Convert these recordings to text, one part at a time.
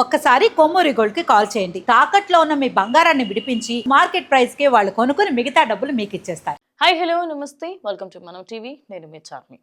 ఒక్కసారి కొమ్మూరి గోల్డ్కి కాల్ చేయండి. తాకట్లో ఉన్న మీ బంగారాన్ని విడిపించి మార్కెట్ ప్రైస్కి వాళ్ళు కొనుక్కుని మిగతా డబ్బులు మీకు ఇచ్చేస్తారు. హాయ్ హలో నమస్తే. Welcome to Manam TV. నేను మీ చార్మి.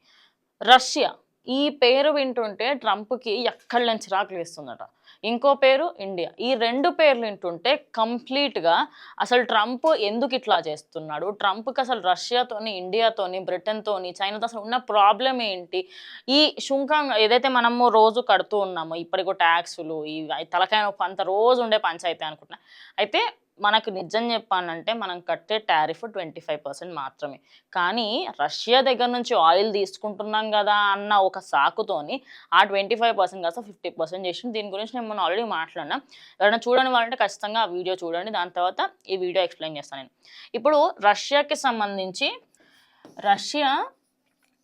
రష్యా ఈ పేరు వింటుంటే ట్రంప్కి ఎక్కడి నుంచి చిరాకులు వేస్తుందట. ఇంకో పేరు ఇండియా. ఈ రెండు పేర్లు వింటుంటే కంప్లీట్గా అసలు ట్రంప్ ఎందుకు ఇట్లా చేస్తున్నాడు? ట్రంప్కి అసలు రష్యాతోని ఇండియాతోని బ్రిటన్తోని చైనాతో అసలు ఉన్న ప్రాబ్లం ఏంటి? ఈ శుంకం ఏదైతే మనము రోజు కడుతూ ఉన్నామో ఇప్పటికో ట్యాక్సులు ఈ తలకాయ నొప్పి అంత రోజు ఉండే పంచాయతీ అనుకుంటున్నా. అయితే మనకు నిజం చెప్పానంటే మనం కట్టే టారిఫ్ ట్వంటీ ఫైవ్ పర్సెంట్ మాత్రమే. కానీ రష్యా దగ్గర నుంచి ఆయిల్ తీసుకుంటున్నాం కదా అన్న ఒక సాకుతోని ఆ ట్వంటీ ఫైవ్ పర్సెంట్ కాస్త ఫిఫ్టీ పర్సెంట్ చేసి దీని గురించి నేను మొన్న ఆల్రెడీ మాట్లాడినా. ఎవరైనా చూడని వాళ్ళంటే ఖచ్చితంగా ఆ వీడియో చూడండి. దాని తర్వాత ఈ వీడియో ఎక్స్ప్లెయిన్ చేస్తాను నేను. ఇప్పుడు రష్యాకి సంబంధించి రష్యా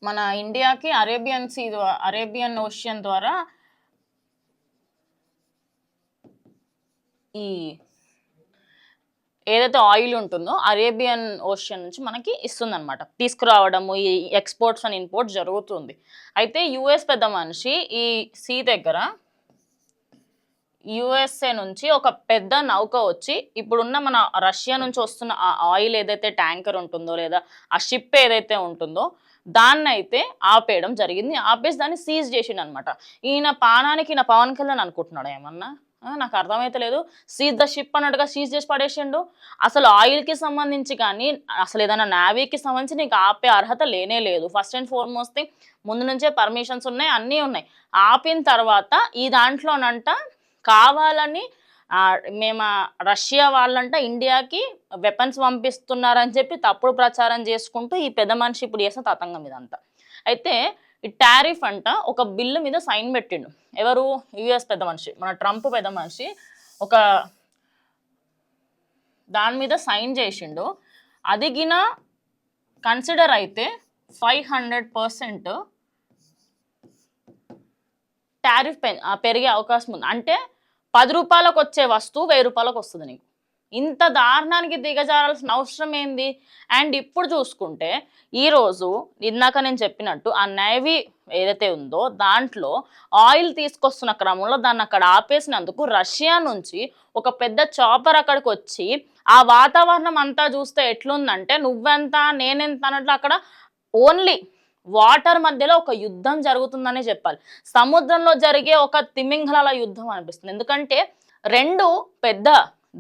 మన ఇండియాకి అరేబియన్ సీ అరేబియన్ ఓషియన్ ద్వారా ఈ ఏదైతే ఆయిల్ ఉంటుందో అరేబియన్ ఓషియన్ నుంచి మనకి ఇస్తుందన్నమాట. తీసుకురావడము ఈ ఎక్స్పోర్ట్స్ అండ్ ఇంపోర్ట్ జరుగుతుంది. అయితే యుఎస్ పెద్ద మనిషి ఈ సీ దగ్గర యుఎస్ఏ నుంచి ఒక పెద్ద నౌక వచ్చి ఇప్పుడున్న మన రష్యా నుంచి వస్తున్న ఆ ఆయిల్ ఏదైతే ట్యాంకర్ ఉంటుందో లేదా ఆ షిప్ ఏదైతే ఉంటుందో దాన్ని అయితే ఆపేయడం జరిగింది. ఆపేసి దాన్ని సీజ్ చేసిండు అనమాట ఈయన పానానికి ఈయన పవన్ కళ్యాణ్ అనుకుంటున్నాడు ఏమన్నా? నాకు అర్థమైతలేదు సీజ్ ద షిప్ అన్నట్టుగా సీజ్ చేసి పడేసిండు. అసలు ఆయిల్కి సంబంధించి కానీ అసలు ఏదైనా నావీకి సంబంధించి నీకు ఆపే అర్హత లేనే లేదు. ఫస్ట్ అండ్ ఫార్మోస్ట్ ముందు నుంచే పర్మిషన్స్ ఉన్నాయి అన్నీ ఉన్నాయి. ఆపిన తర్వాత ఈ దాంట్లోనంట కావాలని మేము రష్యా వాళ్ళంట ఇండియాకి వెపన్స్ పంపిస్తున్నారని చెప్పి తప్పుడు ప్రచారం చేసుకుంటూ ఈ పెద్ద మనిషి ఇప్పుడు చేసిన తతంగం ఇదంతా. అయితే ఈ టారిఫ్ అంట ఒక బిల్లు మీద సైన్ పెట్టిండు. ఎవరు? యుఎస్ పెద్ద మనిషి. మన ట్రంప్ పెద్ద మనిషి. ఒక దాని మీద సైన్ చేసిండు. అదిగిన కన్సిడర్ అయితే ఫైవ్ హండ్రెడ్ పర్సెంట్ టారిఫ్ పెరిగే అవకాశం ఉంది. అంటే పది రూపాయలకు వచ్చే వస్తువు వెయ్యి రూపాయలకు వస్తుంది నీకు. ఇంత దారుణానికి దిగజారాల్సిన అవసరం ఏంది? అండ్ ఇప్పుడు చూసుకుంటే ఈరోజు ఇందాక నేను చెప్పినట్టు ఆ నేవీ ఏదైతే ఉందో దాంట్లో ఆయిల్ తీసుకొస్తున్న క్రమంలో దాన్ని అక్కడ ఆపేసినందుకు రష్యా నుంచి ఒక పెద్ద చాపర్ అక్కడికి వచ్చి ఆ వాతావరణం అంతా చూస్తే ఎట్లుందంటే నువ్వెంత నేనెంత అన్నట్లు అక్కడ ఓన్లీ వాటర్ మధ్యలో ఒక యుద్ధం జరుగుతుందనే చెప్పాలి. సముద్రంలో జరిగే ఒక తిమింగళాల యుద్ధం అనిపిస్తుంది. ఎందుకంటే రెండు పెద్ద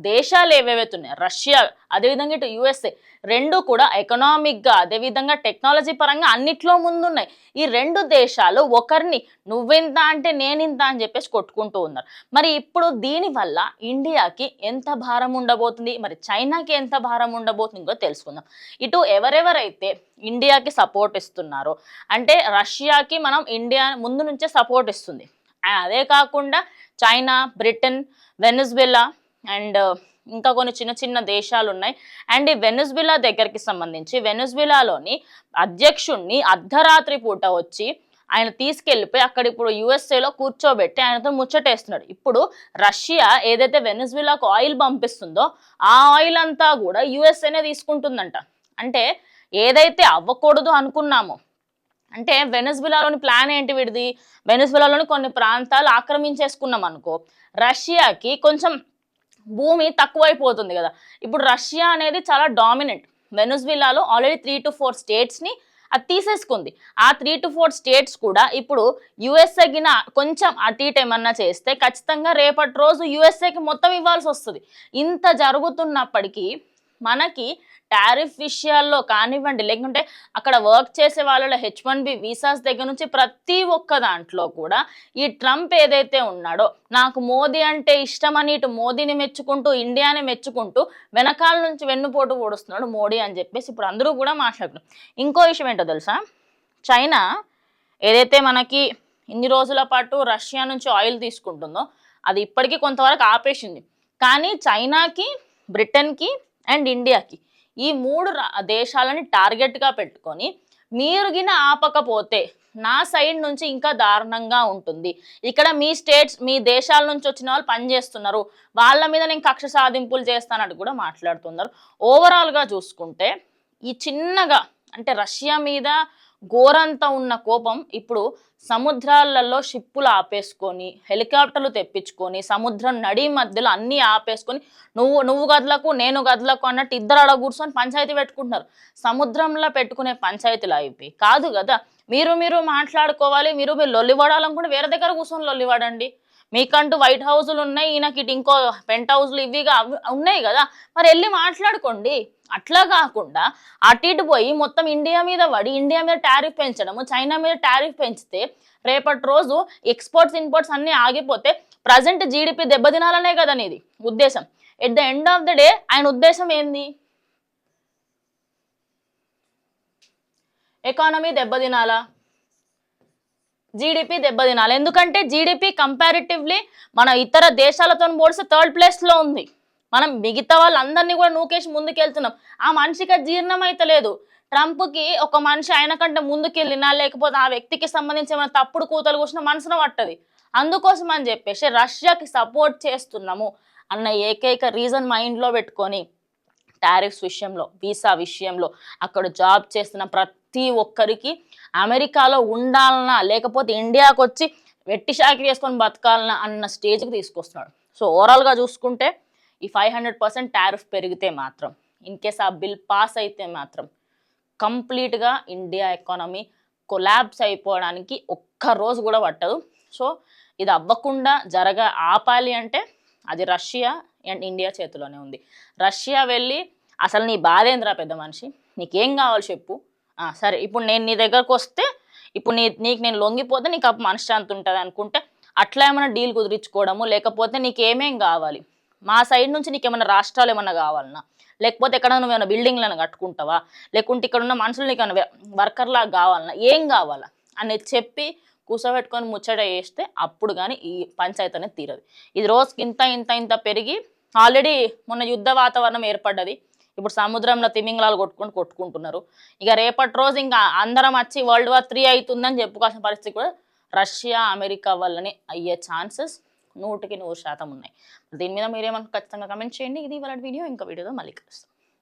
దేశాలు ఏవేవైతే ఉన్నాయి రష్యా అదేవిధంగా ఇటు యుఎస్ఏ రెండు కూడా ఎకనామిక్గా అదేవిధంగా టెక్నాలజీ పరంగా అన్నిట్లో ముందున్నాయి. ఈ రెండు దేశాలు ఒకరిని నువ్వెంత అంటే నేనింత అని చెప్పేసి కొట్టుకుంటూ ఉన్నారు. మరి ఇప్పుడు దీనివల్ల ఇండియాకి ఎంత భారం ఉండబోతుంది? మరి చైనాకి ఎంత భారం ఉండబోతుంది కూడా తెలుసుకుందాం. ఇటు ఎవరెవరైతే ఇండియాకి సపోర్ట్ ఇస్తున్నారో అంటే రష్యాకి మనం ఇండియా ముందు నుంచే సపోర్ట్ ఇస్తుంది. అదే కాకుండా చైనా బ్రిటన్ వెనుజువెలా అండ్ ఇంకా కొన్ని చిన్న చిన్న దేశాలు ఉన్నాయి అండ్ ఈ వెనుజ్బిలా దగ్గరికి సంబంధించి వెనుజ్బిలాలోని అధ్యక్షుణ్ణి అర్ధరాత్రి పూట వచ్చి ఆయన తీసుకెళ్ళిపోయి అక్కడ ఇప్పుడు యుఎస్ఏలో కూర్చోబెట్టి ఆయనతో ముచ్చటేస్తున్నాడు. ఇప్పుడు రష్యా ఏదైతే వెనుజువిలాకు ఆయిల్ పంపిస్తుందో ఆ ఆయిల్ అంతా కూడా యుఎస్ఏనే తీసుకుంటుందంట. అంటే ఏదైతే అవ్వకూడదు అనుకున్నామో అంటే వెనజులాలోని ప్లాన్ ఏంటి విడిది? వెనజులాలోని కొన్ని ప్రాంతాలు ఆక్రమించేసుకున్నాం అనుకో రష్యాకి కొంచెం భూమి తక్కువైపోతుంది కదా. ఇప్పుడు రష్యా అనేది చాలా డామినెంట్ వెనుజులాలో ఆల్రెడీ త్రీ టు ఫోర్ స్టేట్స్ని అది తీసేసుకుంది. ఆ త్రీ టు ఫోర్ స్టేట్స్ కూడా ఇప్పుడు యుఎస్ఏ గిన కొంచెం అటు ఇటు ఏమన్నా చేస్తే ఖచ్చితంగా రేపటి రోజు యుఎస్ఏకి మొత్తం ఇవ్వాల్సి వస్తుంది. ఇంత జరుగుతున్నప్పటికీ మనకి టారిఫ్ విషయాల్లో కానివ్వండి లేకుంటే అక్కడ వర్క్ చేసే వాళ్ళలో హెచ్ వన్ బి వీసాస్ దగ్గర నుంచి ప్రతి ఒక్క దాంట్లో కూడా ఈ ట్రంప్ ఏదైతే ఉన్నాడో నాకు మోదీ అంటే ఇష్టమని ఇటు మోదీని మెచ్చుకుంటూ ఇండియాని మెచ్చుకుంటూ వెనకాల నుంచి వెన్నుపోటు పొడుస్తున్నాడు మోడీ అని చెప్పేసి ఇప్పుడు అందరూ కూడా మాట్లాడుతున్నారు. ఇంకో విషయం ఏంటో తెలుసా? చైనా ఏదైతే మనకి ఇన్ని రోజుల పాటు రష్యా నుంచి ఆయిల్ తీసుకుంటుందో అది ఇప్పటికీ కొంతవరకు ఆపేసింది. కానీ చైనాకి బ్రిటన్కి అండ్ ఇండియాకి. ఈ మూడు రా- దేశాలని టార్గెట్గా పెట్టుకొని మీరు గిన ఆపకపోతే నా సైడ్ నుంచి ఇంకా దారుణంగా ఉంటుంది. ఇక్కడ మీ స్టేట్స్ మీ దేశాల నుంచి వచ్చిన వాళ్ళు పనిచేస్తున్నారు వాళ్ళ మీద నేను కక్ష సాధింపులు చేస్తానని కూడా మాట్లాడుతున్నారు. ఓవరాల్గా చూసుకుంటే ఈ చిన్నగా అంటే రష్యా మీద గోరంతా ఉన్న కోపం ఇప్పుడు సముద్రాలలో షిప్పులు ఆపేసుకొని హెలికాప్టర్లు తెప్పించుకొని సముద్రం నడి మధ్యలో అన్నీ ఆపేసుకొని నువ్వు నువ్వు గదులకు నేను గదులకు అన్నట్టు ఇద్దరు అడ కూర్చొని పంచాయతీ పెట్టుకుంటున్నారు. సముద్రంలో పెట్టుకునే పంచాయతీలు అయిపోయి కాదు కదా మీరు మీరు మాట్లాడుకోవాలి మీరు మీరు లొల్లివాడాలనుకుంటే వేరే దగ్గర కూర్చొని లొల్లివాడండి. మీకంటూ వైట్ హౌస్లు ఉన్నాయి ఈయనకి ఇటు ఇంకో పెంట్ హౌస్లు ఇవిగా ఉన్నాయి కదా. మరి వెళ్ళి మాట్లాడుకోండి. అట్లా కాకుండా అటు ఇటు పోయి మొత్తం ఇండియా మీద పడి ఇండియా మీద టారిఫ్ పెంచడము చైనా మీద టారిఫ్ పెంచితే రేపటి రోజు ఎక్స్పోర్ట్స్ ఇంపోర్ట్స్ అన్నీ ఆగిపోతే ప్రజెంట్ జీడిపి దెబ్బతినాలనే కదా నీది ఉద్దేశం. At the end of the day ఆయన ఉద్దేశం ఏంది? ఎకానమీ దెబ్బతినాలా? జీడిపి దెబ్బతినాలి. ఎందుకంటే జీడిపి కంపారిటివ్లీ మన ఇతర దేశాలతో పోలిస్తే థర్డ్ ప్లేస్లో ఉంది. మనం మిగతా వాళ్ళందరినీ కూడా నూకేసి ముందుకెళ్తున్నాం. ఆ మనిషికి జీర్ణం అయితలేదు ట్రంప్కి ఒక మనిషి ఆయన కంటే ముందుకెళ్ళినా లేకపోతే ఆ వ్యక్తికి సంబంధించి ఏమైనా తప్పుడు కూతలు కూర్చున్న మనసును పట్టది. అందుకోసం అని చెప్పేసి రష్యాకి సపోర్ట్ చేస్తున్నాము అన్న ఏకైక రీజన్ మైండ్లో పెట్టుకొని టారిఫ్స్ విషయంలో వీసా విషయంలో అక్కడ జాబ్ చేస్తున్న ప్రతి ఒక్కరికి అమెరికాలో ఉండాలన్నా లేకపోతే ఇండియాకి వచ్చి వెట్టి చాకరీ చేసుకొని బతకాలన్నా అన్న స్టేజ్కి తీసుకొస్తున్నాడు. సో ఓవరాల్గా చూసుకుంటే ఈ ఫైవ్ హండ్రెడ్ పర్సెంట్ టారిఫ్ పెరిగితే మాత్రం ఇన్ కేస్ ఆ బిల్ పాస్ అయితే మాత్రం కంప్లీట్గా ఇండియా ఎకానమీ కొలాబ్స్ అయిపోవడానికి ఒక్క రోజు కూడా పట్టదు. సో ఇది అవ్వకుండా జరగ ఆపాలి అంటే అది రష్యా అండ్ ఇండియా చేతిలోనే ఉంది. రష్యా వెళ్ళి అసలు నీ బాధ పెద్ద మనిషి? నీకేం కావాలి చెప్పు. సరే ఇప్పుడు నేను నీ దగ్గరకు వస్తే ఇప్పుడు నీ నీకు నేను లొంగిపోతే నీకు అప్పుడు మనశ్శాంతి ఉంటుంది అనుకుంటే అట్లా ఏమైనా డీల్ కుదిరించుకోవడము లేకపోతే నీకు ఏమేం కావాలి? మా సైడ్ నుంచి నీకు ఏమైనా రాష్ట్రాలు ఏమైనా కావాలన్నా లేకపోతే ఎక్కడ నువ్వు ఏమైనా బిల్డింగ్లను కట్టుకుంటావా? లేకుంటే ఇక్కడ ఉన్న మనుషులు నీకు ఏమైనా వర్కర్ కావాలన్నా ఏం కావాలా? అనేది చెప్పి కూర్చోబెట్టుకొని ముచ్చట వేస్తే అప్పుడు కానీ ఈ పంచాయతీ అనేది తీరదు. ఇది రోజుకి ఇంత ఇంత ఇంత పెరిగి ఆల్రెడీ మొన్న యుద్ధ వాతావరణం ఏర్పడ్డది. ఇప్పుడు సముద్రంలో తిమింగలాలు కొట్టుకొని కొట్టుకుంటున్నారు. ఇక రేపటి రోజు ఇంకా అందరం వచ్చి వరల్డ్ వార్ త్రీ అవుతుందని చెప్పుకోవాల్సిన పరిస్థితి కూడా రష్యా అమెరికా వల్లనే అయ్యే ఛాన్సెస్ నూటికి నూరు శాతం ఉన్నాయి. దీని మీద మీరేమన్నా ఖచ్చితంగా కమెంట్ చేయండి. ఇది వాళ్ళ వీడియో. ఇంకా వీడియోతో మళ్ళీ కలుస్తాం.